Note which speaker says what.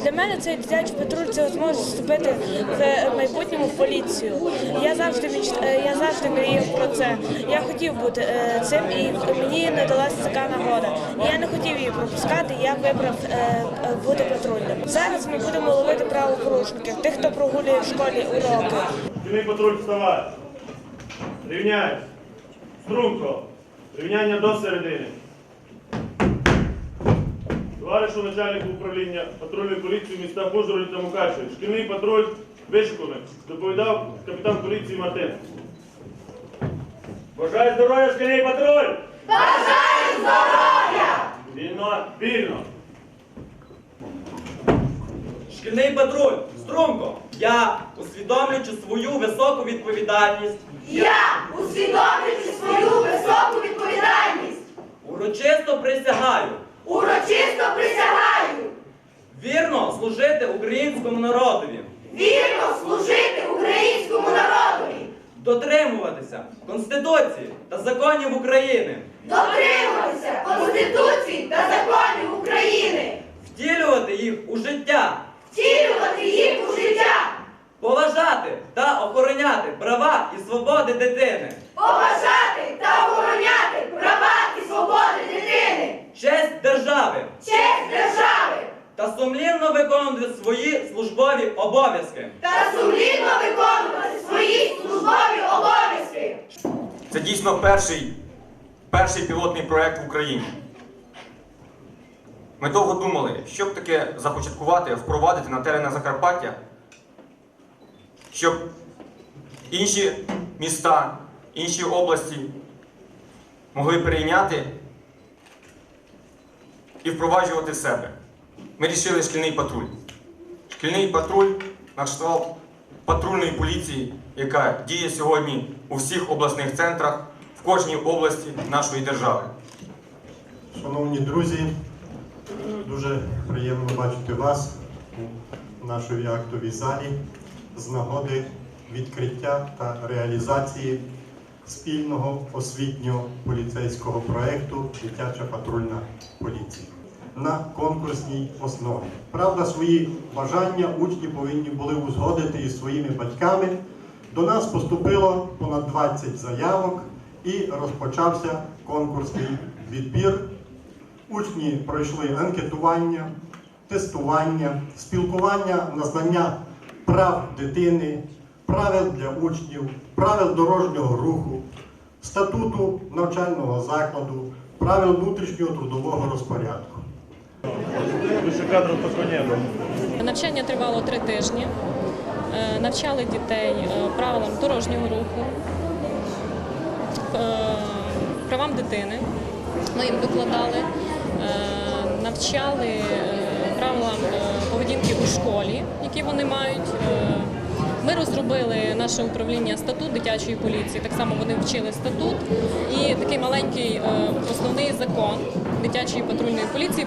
Speaker 1: Для мене цей дитячий патруль це можливість вступити в майбутньому в поліцію. Я завжди е, я завжди мріяв про це. Я хотів бути е, цим, і мені не далася така нагода. Я не хотів її пропускати. Я вибрав е, бути патрульним. Зараз ми будемо ловити правопорушників, тих, хто прогулює в школі уроки.
Speaker 2: Патруль вставай! Рівняй. Струнко. Рівняння до середини. Товаришу начальнику управління патрульної поліції міста Ужгород та Мукачеві. Шкільний патруль вишиканий. Доповідав капітан поліції Мартин. Бажаю здоров'я, шкільний патруль! Бажаю здоров'я! Вільно, вільно.
Speaker 3: Шкільний патруль, струнко, я, усвідомлюючи свою високу відповідальність,
Speaker 4: Я, усвідомлюючи свою високу відповідальність,
Speaker 3: урочисто присягаю.
Speaker 4: Урочисто присягаю.
Speaker 3: Вірно служити українському народові,
Speaker 4: вірно служити українському народові,
Speaker 3: дотримуватися Конституції та законів України,
Speaker 4: дотримуватися Конституції та законів України,
Speaker 3: втілювати їх у життя,
Speaker 4: втілювати їх у життя,
Speaker 3: поважати та охороняти права і свободи дитини,
Speaker 4: поважати та охороняти права і свободи дитини,
Speaker 3: честь держави
Speaker 4: честь держави
Speaker 3: та сумлінно виконувати свої службові обов'язки.
Speaker 4: та сумлінно виконувати свої службові обов'язки.
Speaker 5: Це дійсно перший, перший пілотний проект в Україні. Ми довго думали, що б таке започаткувати, впровадити на теренах Закарпаття, щоб інші міста, інші області могли прийняти і впроваджувати в себе. Ми рішили шкільний патруль. Шкільний патруль на кшталт патрульної поліції, яка діє сьогодні у всіх обласних центрах в кожній області нашої держави.
Speaker 6: Шановні друзі, дуже приємно бачити вас у нашій актовій залі з нагоди відкриття та реалізації спільного освітнього поліцейського проєкту Дитяча патрульна поліція на конкурсній основі. Правда, свої бажання учні повинні були узгодити із своїми батьками. До нас поступило понад 20 заявок і розпочався конкурсний відбір. Учні пройшли анкетування, тестування, спілкування на знання прав дитини, правил для учнів, правил дорожнього руху, статуту навчального закладу, правил внутрішнього трудового розпорядку.
Speaker 7: Навчання тривало три тижні. Е, Навчали дітей е, правилам дорожнього руху, е, правам дитини. Ми їм викладали, навчали правилам поведінки у школі, які вони мають. Розробили наше управління статут дитячої поліції. Так само вони вчили статут і такий маленький е, основний закон дитячої патрульної поліції.